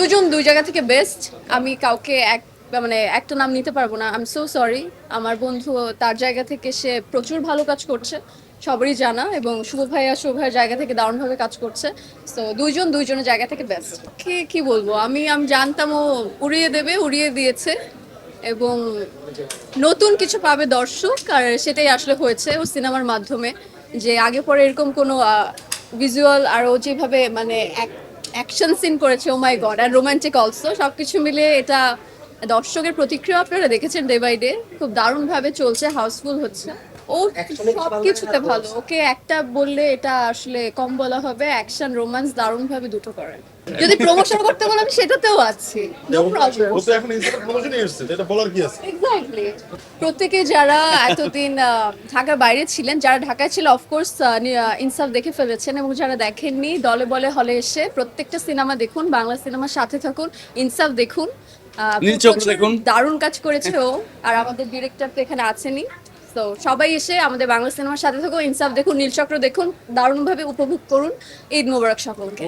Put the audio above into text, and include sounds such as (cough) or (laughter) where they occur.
দুজন, দুই জায়গা থেকে বেস্ট আমি কাউকে এক মানে একটা নাম নিতে পারব না। আই এম সো সরি আমার বন্ধু তার জায়গা থেকে সে প্রচুর ভালো কাজ করছে, সবারই জানা, এবং শুভ ভাইয়া শুভ ভাইয়ের জায়গা থেকে দারুণভাবে কাজ করছে। তো দুইজন, দুইজনের জায়গা থেকে বেস্ট কি কি বলব? আমি আমি জানতাম ও উড়িয়ে দেবে, উড়িয়ে দিয়েছে, এবং নতুন কিছু পাবে দর্শক, আর সেটাই আসলে হয়েছে ও সিনেমার মাধ্যমে, যে আগে পরে এরকম কোনো ভিজুয়াল আর ও যেভাবে মানে অ্যাকশন সিন করেছে ও মাই গড আর রোমান্টিক অলসো সব কিছু মিলে এটা দর্শকের প্রতিক্রিয়া আপনারা দেখেছেন ডে বাই ডে খুব দারুণভাবে চলছে হাউসফুল হচ্ছে। ও সব কিছুতে ভালো। ওকে একটা বললে এটা আসলে কম বলা হবে অ্যাকশন রোমান্স দারুণভাবে দুটো করে (laughs) যদি প্রমোশন করতে বলেন সেটাতেও আছি। নো প্রবলেম ও তো এখন ইনস্টাগ্রাম প্রমোশনে এসেছে এটা বলার কি আছে? এক্স্যাক্টলি প্রত্যেকে যারা এতদিন আহ, ঢাকার বাইরে ছিলেন যারা ঢাকায় ছিল অফকোর্স ইনসাফ দেখে ফেলেছেন এবং যারা দেখেননি দলে বলে হলে এসে প্রত্যেকটা সিনেমা দেখুন বাংলা সিনেমার সাথে থাকুন ইনসাফ দেখুন। দেখুন। দারুণ কাজ করেছে ও। আর আমাদের ডিরেক্টর তো এখানে আছেনই। তো সবাই এসে আমাদের বাংলা সিনেমার সাথে থাকুন, ইনসাফ দেখুন নীলচক্র দেখুন, দারুণভাবে উপভোগ করুন ঈদ মোবারক সকলকে।